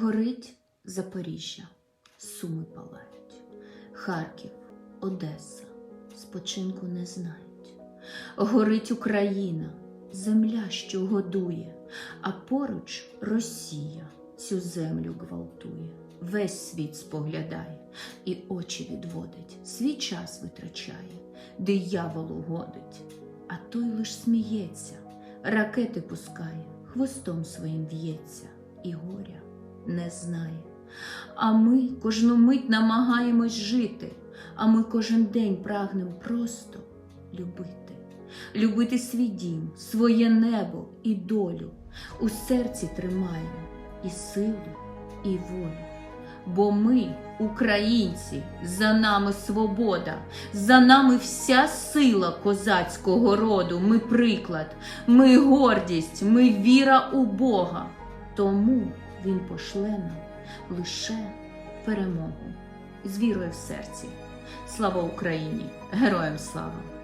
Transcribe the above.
Горить Запоріжжя, суми палають, Харків, Одеса спочинку не знають. Горить Україна, земля, що годує, а поруч Росія цю землю гвалтує. Весь світ споглядає і очі відводить, свій час витрачає, дияволу годить, а той лиш сміється, ракети пускає, хвостом своїм в'ється і горя не знає. А ми кожну мить намагаємось жити, а ми кожен день прагнем просто любити, любити свій дім, своє небо і долю. У серці тримаємо і силу, і волю. Бо ми, українці, за нами свобода, за нами вся сила козацького роду. Ми приклад, ми гордість, ми віра у Бога. Тому Він пошле нам лише перемогу з вірою в серці. Слава Україні! Героям слава!